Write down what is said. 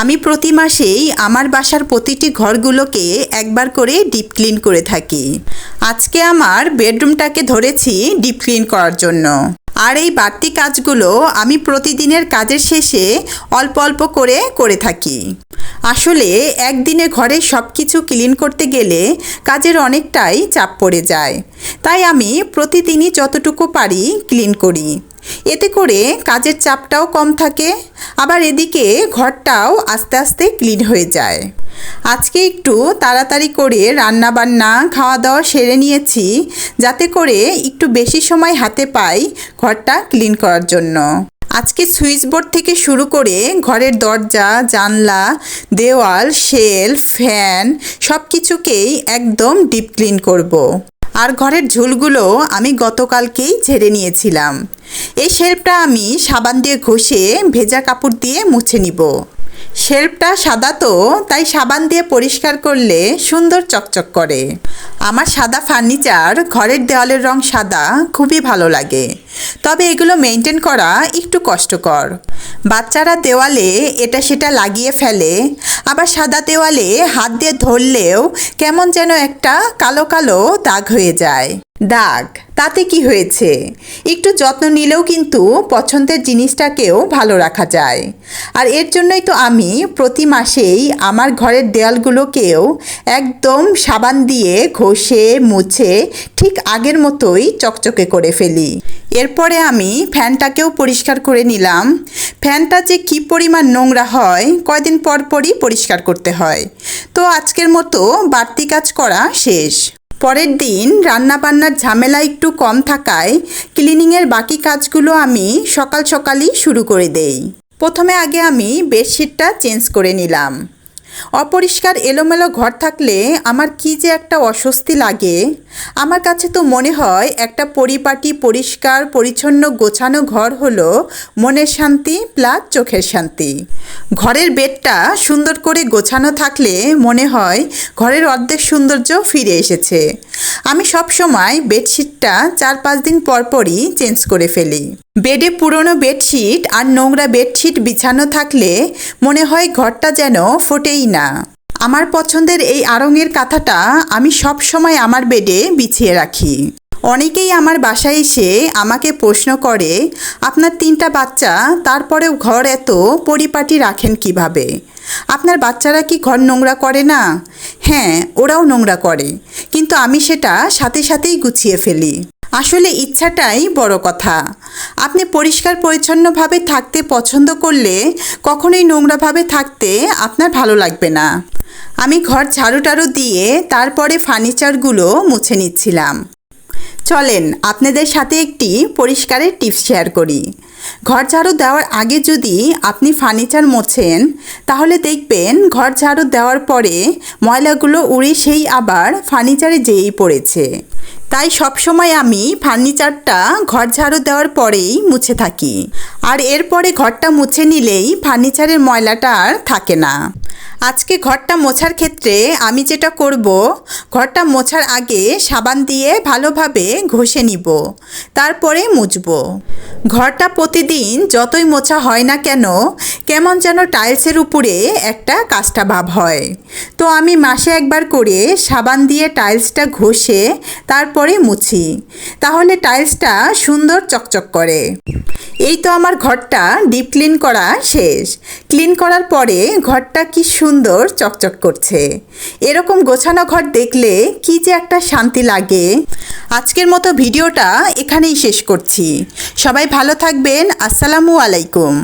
আমি প্রতি মাসেই আমার বাসার প্রতিটি ঘরগুলোকে একবার করে ডিপ ক্লিন করে থাকি। আজকে আমার বেডরুমটাকে ধরেছি ডিপ ক্লিন করার জন্য। আর এই বাড়তি কাজগুলো আমি প্রতিদিনের কাজের শেষে অল্প অল্প করে করে থাকি। আসলে একদিনে ঘরে সব কিছু ক্লিন করতে গেলে কাজের অনেকটাই চাপ পড়ে যায়। তাই আমি প্রতিদিনই যতটুকু পারি ক্লিন করি। এতে করে কাজের চাপটাও কম থাকে, আবার এদিকে ঘরটাও আস্তে আস্তে ক্লিন হয়ে যায়। আজকে একটু তাড়াতাড়ি করে রান্না বান্না খাওয়া দাওয়া সেরে নিয়েছি, যাতে করে একটু বেশি সময় হাতে পাই ঘরটা ক্লিন করার জন্য। আজকে সুইচবোর্ড থেকে শুরু করে ঘরের দরজা, জানলা, দেওয়াল শেলফ ফ্যান সব কিছুকেই একদম ডিপ ক্লিন করব। আর ঘরের ঝুলগুলো আমি গতকালকেই ঝেড়ে নিয়েছিলাম এই শেলফটা আমি সাবান দিয়ে ঘষে ভেজা কাপড় দিয়ে মুছে নিব শেল্ফটা সাদা তো, তাই সাবান দিয়ে পরিষ্কার করলে সুন্দর চকচক করে। আমার সাদা ফার্নিচার, ঘরের দেওয়ালের রং সাদা, খুবই ভালো লাগে। তবে এগুলো মেনটেন করা একটু কষ্টকর। বাচ্চারা দেওয়ালে এটা সেটা লাগিয়ে ফেলে, আবার সাদা দেওয়ালে হাত দিয়ে ধরলেও কেমন যেন একটা কালো কালো দাগ হয়ে যায়। দাগ। তাতে কি হয়েছে? একটু যত্ন নিলেও কিন্তু পছন্দের জিনিসটাকেও ভালো রাখা যায়। আর এর জন্যই তো আমি প্রতি মাসেই আমার ঘরের দেওয়ালগুলোকেও একদম সাবান দিয়ে ঘষে, মুছে ঠিক আগের মতোই চকচকে করে ফেলি। এরপরে আমি ফ্যানটাকেও পরিষ্কার করে নিলাম। ফ্যানটা যে কী পরিমাণ নোংরা হয়, কয়দিন পর পরই পরিষ্কার করতে হয়। তো আজকের মতো বাড়তি কাজ করা শেষ। পরের দিন রান্নাবান্নার ঝামেলা একটু কম থাকায় ক্লিনিংয়ের বাকি কাজগুলো আমি সকাল সকালই শুরু করে দেই। প্রথমে আগে আমি বেডশিটটা চেঞ্জ করে নিলাম। অপরিষ্কার এলোমেলো ঘর থাকলে আমার কি যে একটা অস্বস্তি লাগে আমার কাছে তো মনে হয় একটা পরিপাটি, পরিষ্কার, পরিচ্ছন্ন, গোছানো ঘর হলো মনের শান্তি প্লাস চোখের শান্তি। ঘরের বেডটা সুন্দর করে গোছানো থাকলে মনে হয় ঘরের অর্ধেক সৌন্দর্য ফিরে এসেছে। আমি সব সময় বেডশিটটা চার পাঁচ দিন পরপরই চেঞ্জ করে ফেলি। বেডে পুরনো বেডশিট আর নোংরা বেডশিট বিছানো থাকলে মনে হয় ঘরটা যেন ফোটেই না। আমার পছন্দের এই আড়ঙের কাঁথাটা আমি সব সময় আমার বেডে বিছিয়ে রাখি। অনেকেই আমার বাসায় এসে আমাকে প্রশ্ন করে, আপনার তিনটা বাচ্চা, তারপরেও ঘর এত পরিপাটি রাখেন কীভাবে? আপনার বাচ্চারা কি ঘর নোংরা করে না? হ্যাঁ ওরাও নোংরা করে, কিন্তু আমি সেটা সাথে সাথেই গুছিয়ে ফেলি। আসলে ইচ্ছাটাই বড় কথা। আপনি পরিষ্কার পরিচ্ছন্নভাবে থাকতে পছন্দ করলে কখনোই নোংরাভাবে থাকতে আপনার ভালো লাগবে না। আমি ঘর ঝাড়ু টাড়ু দিয়ে তারপরে ফার্নিচারগুলো মুছে নিচ্ছিলাম। চলেন, আপনাদের সাথে একটি পরিষ্কারের টিপস শেয়ার করি। ঘর ঝাড়ু দেওয়ার আগে যদি আপনি ফার্নিচার মোছেন, তাহলে দেখবেন ঘর ঝাড়ু দেওয়ার পরে ময়লাগুলো উড়ে সেই আবার ফার্নিচারে যেয়েই পড়েছে। তাই সবসময় আমি ফার্নিচারটা ঘর ঝাড়ু দেওয়ার পরেই মুছে থাকি। আর এরপরে ঘরটা মুছে নিলেই ফার্নিচারের ময়লাটা আর থাকে না। আজকে ঘরটা মোছার ক্ষেত্রে আমি যেটা করব, ঘরটা মোছার আগে সাবান দিয়ে ভালোভাবে ঘষে নিব, তারপরে মুছব। ঘরটা প্রতিদিন যতই মোছা হয় না কেন, কেমন যেন টাইলসের উপরে একটা কাস্টা ভাব হয়। তো আমি মাসে একবার করে সাবান দিয়ে টাইলসটা ঘষে তারপরে মুছি, তাহলে টাইলসটা সুন্দর চকচক করে। এই তো আমার ঘরটা ডিপ ক্লিন করা শেষ। ক্লিন করার পরে ঘরটা কি সুন্দর চকচক করছে। এরকম গোছানো ঘর দেখলে কি যে একটা শান্তি লাগে। আজকের মতো ভিডিওটা এখানেই শেষ করছি। সবাই ভালো থাকবেন। আসসালামু আলাইকুম।